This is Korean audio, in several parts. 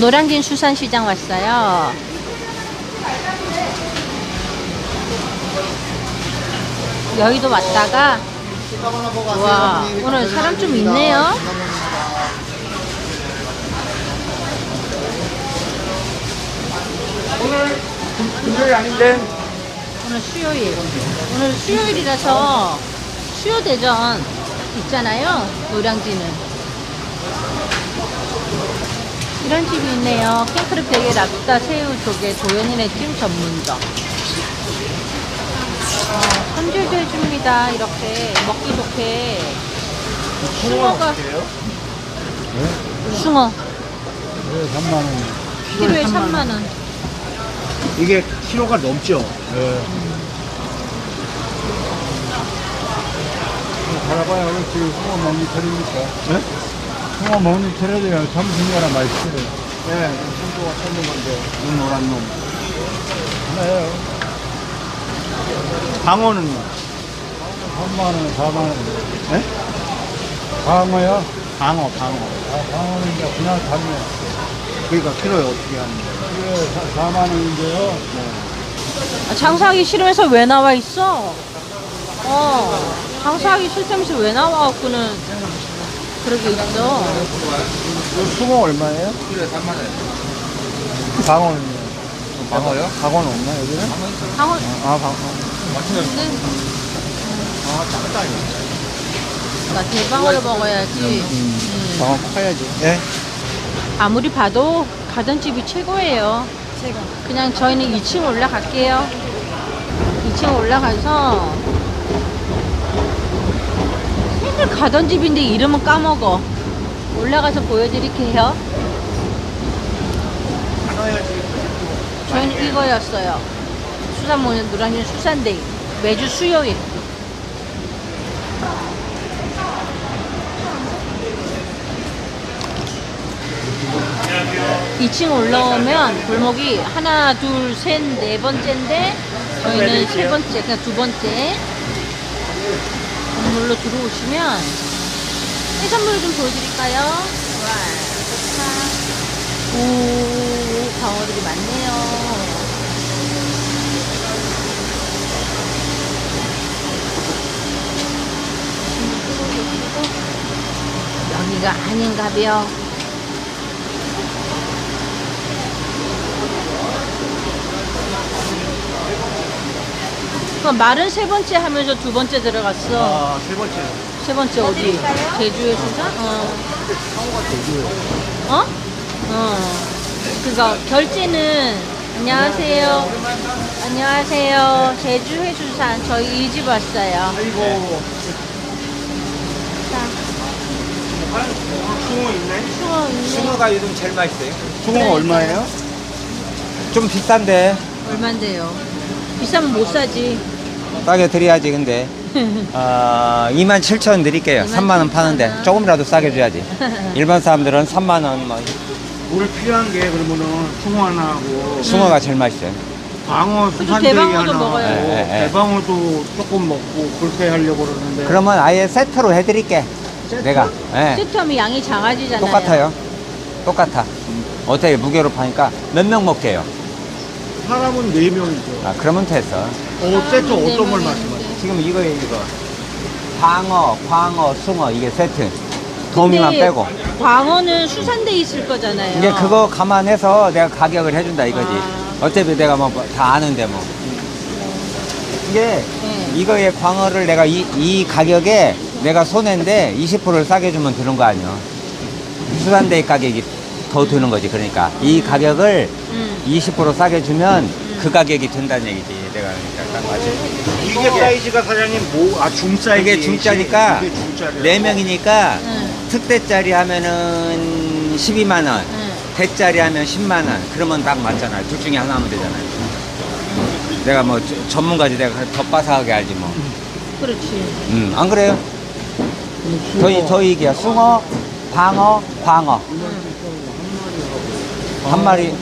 노량진 수산시장 왔어요. 여의도 왔다가 와 오늘 사람 좀 있네요. 오늘 금요일 아닌데? 오늘 수요일. 오늘 수요일이라서 수요대전 있잖아요. 노량진은. 이런 집이 있네요. 킹크랩 대게 랍스타 새우 조개 도현이네 찜 전문점. 어, 손질도 해줍니다. 이렇게 먹기 좋게. 숭어가 숭어 네, 3만 원. 키로에 3만 원. 이게 키로가 넘죠? 네. 갈아봐야 오늘 지금 숭어 먹는 철입니까? 네? 숭어 먹는 철에도요, 점심이라 맛있어요. 네, 청도가 찾는 건데, 눈 노란 놈. 하나요. 방어는요? 3만 원, 4만 원. 네? 방어요? 방어, 방어. 아, 방어는 이제 그냥 잡네. 그러니까 키로에 어떻게 하는 거예요? 이게 4만 원인데요. 아, 장사하기 싫으면서 왜 나와 있어? 어, 장사하기 싫다면서 왜 나와 갖고는 그러게 있어. 요 숭어 얼마예요? 키로에 3만 원. 방어는요? 방어요? 방어는 없나, 여기는? 방어, 아, 방어. 근데 아, 작다, 이거. 나 대방어를 먹어야지. 음. 방어 커야지. 예? 아무리 봐도 가던 집이 최고예요. 그냥 저희는 2층 올라갈게요. 2층 올라가서 맨날 가던 집인데 이름은 까먹어. 올라가서 보여드릴게요. 저희는 이거였어요. 수산 모는 노량진 수산데이. 매주 수요일. 이층 올라오면 골목이 하나, 둘, 셋, 네 번째인데 저희는 세 번째, 그냥 두 번째 건물로 들어오시면 해산물 좀 보여드릴까요? 와, 좋다. 오, 광어들이 많네요. 여기가 아닌가벼. 그럼 말은 세 번째 하면서 두 번째 들어갔어. 아, 세 번째. 세 번째 어디? 제주에 수산? 어. 어? 어. 그거 결제는 안녕하세요. 안녕하세요. 제주 해수산 저희 이 집 왔어요. 아이고. 자, 숭어 있네? 숭어 있네. 숭어가 요즘 제일 맛있어요. 숭어가 얼마예요? 좀 비싼데 얼만데요? 비싸면 못 사지. 싸게 드려야지 근데 어, 2만 7천 원 드릴게요. 3만 원 파는데 27,000원. 조금이라도 싸게 줘야지. 일반 사람들은 3만 원, 뭐 우리 필요한 게 그러면은 숭어 하나 하고 숭어가 제일 맛있어요. 방어 대방어도 하나 먹어요. 하고 예, 예, 예. 대방어도 조금 먹고 그렇게 하려고 그러는데 그러면 아예 세트로 해드릴게. 내가 예, 세트하면 양이 작아지잖아요. 똑같아요. 똑같아. 어떻게 무게로 파니까 몇 명 먹게요? 사람은 4명이죠 아 그러면 됐어. 어, 세트 네 어떤 걸. 말씀하세요? 지금 이거에 이거 방어, 광어, 숭어 이게 세트. 도미만 근데 빼고. 광어는 수산돼 있을 거잖아요. 이게 그거 감안해서 내가 가격을 해준다 이거지. 아. 어차피 내가 뭐 다 아는데 뭐. 이게 네. 이거의 광어를 내가 이, 이 가격에 내가 손해인데 20%를 싸게 주면 되는 거 아니야. 수산대의 가격이 더 드는 거지. 그러니까 이 가격을 음. 20% 싸게 주면 그 가격이 된다는 얘기지. 내가 그러니까 딱 맞지. 이게 사이즈가 사장님 뭐, 아, 중 사이즈 이게 중짜니까 이게 중짜래요 네 명이니까 응. 특대짜리 하면은 12만 원. 응. 대짜리 하면 10만 원. 그러면 딱 맞잖아. 둘 중에 하나 하면 되잖아요. 내가 뭐 저- 전문가지 내가 더 빠삭하게 알지 뭐. 그렇지. 음, 안 그래요? 저희 저희 이게요. 숭어, 방어, 광어. 한 마리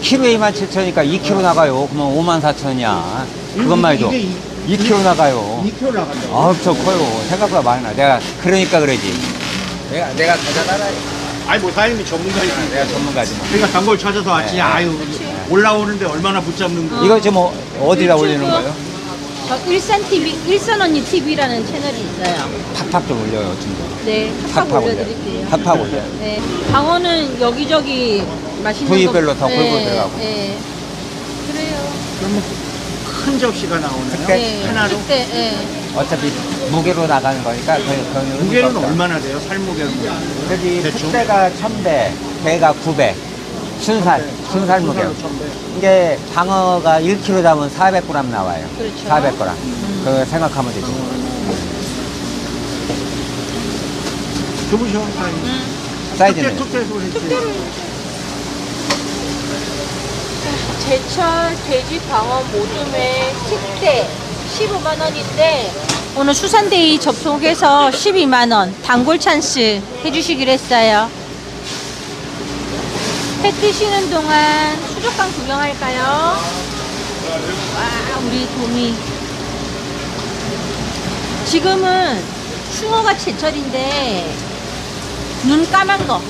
키로에 2만 7천이니까 2kg 나가요. 그러면 5만 4천이야. 그것만 해도 이게 이- 2kg 나가요. 2kg 나간다고 아, 저 커요. 생각보다 많이 나. 내가 그러니까 그러지. 내가 내가 가져가라. 아니 뭐 사장님이 전문가이지. 내가 전문가지 뭐. 그러니까 단골 찾아서 왔지. 네. 아유 올라오는데 얼마나 붙잡는 거. 이거 지금 어- 어디다 유튜브. 올리는 거예요? 저 일산 TV, 일산 언니 TV라는 채널이 있어요. 팍팍 좀 올려요, 친구. 네, 팍팍 팍팍 올려요. 올려드릴게요. 팍팍 올려요. 네, 방어는 여기저기 맛있는 부위별로 거- 더 골고루 네, 들어가고. 네. 그래요. 그러면 큰 접시가 나오나요? 그때 네, 하나로? 그때, 네. 어차피 무게로 나가는 거니까 거의 거의 무게는 의미가 없다. 얼마나 돼요? 살무게는 뭐? 여기 대충? 숫대가 1000배, 배가 9배. 순살, 순살 무게. 이게 방어가 1kg 잡으면 400g 나와요. 그렇죠. 400g. 그거 생각하면 되지. 사장님. 음. 사이즈는. 했지. 제철 돼지 방어 모둠의 특대 15만 원인데 오늘 수산데이 접속해서 12만 원 단골 찬스 해주시기로 했어요. 해 뜨시는 동안 수족관 구경할까요? 와 우리 도미 지금은 숭어가 제철인데 눈 까만 거.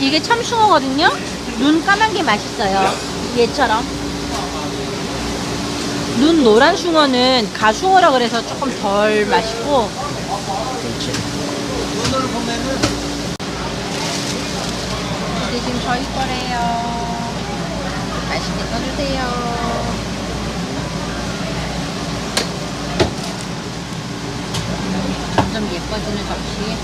이게 참숭어거든요. 눈 까만 게 맛있어요. 얘처럼. 눈 노란 숭어는 가숭어라 그래서 조금 덜 맛있고. 이게 지금 저희 거래요. 맛있게 써주세요. 점점 예뻐지는 접시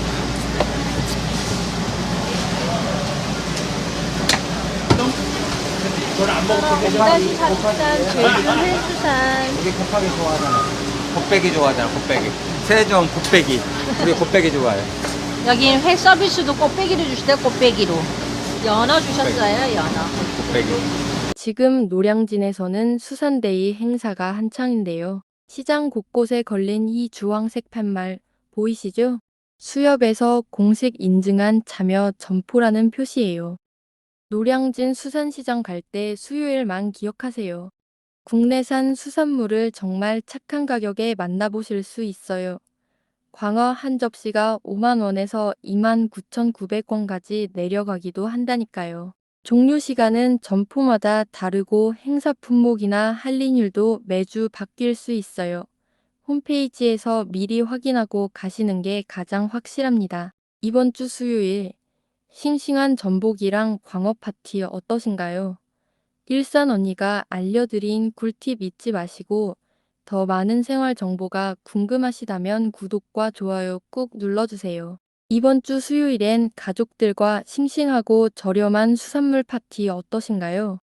다시 자주산 제주도 해수산 우리 곱빼기 좋아하잖아. 곱빼기 좋아하잖아, 곱빼기. 세종 곱빼기. 우리 곱빼기 좋아해. 여긴 회 서비스도 꽃배기로 주시대요 꽃배기로 연어 주셨어요 연어 곱빼기. 지금 노량진에서는 수산데이 행사가 한창인데요. 시장 곳곳에 걸린 이 주황색 팻말 보이시죠? 수협에서 공식 인증한 참여 점포라는 표시예요. 노량진 수산시장 갈 때 수요일만 기억하세요. 국내산 수산물을 정말 착한 가격에 만나보실 수 있어요. 광어 한 접시가 5만 원에서 2만 9,900원까지 내려가기도 한다니까요. 종료 시간은 점포마다 다르고 행사 품목이나 할인율도 매주 바뀔 수 있어요. 홈페이지에서 미리 확인하고 가시는 게 가장 확실합니다. 이번 주 수요일 싱싱한 전복이랑 광어 파티 어떠신가요? 일산 언니가 알려드린 꿀팁 잊지 마시고 더 많은 생활 정보가 궁금하시다면 구독과 좋아요 꾹 눌러주세요. 이번 주 수요일엔 가족들과 싱싱하고 저렴한 수산물 파티 어떠신가요?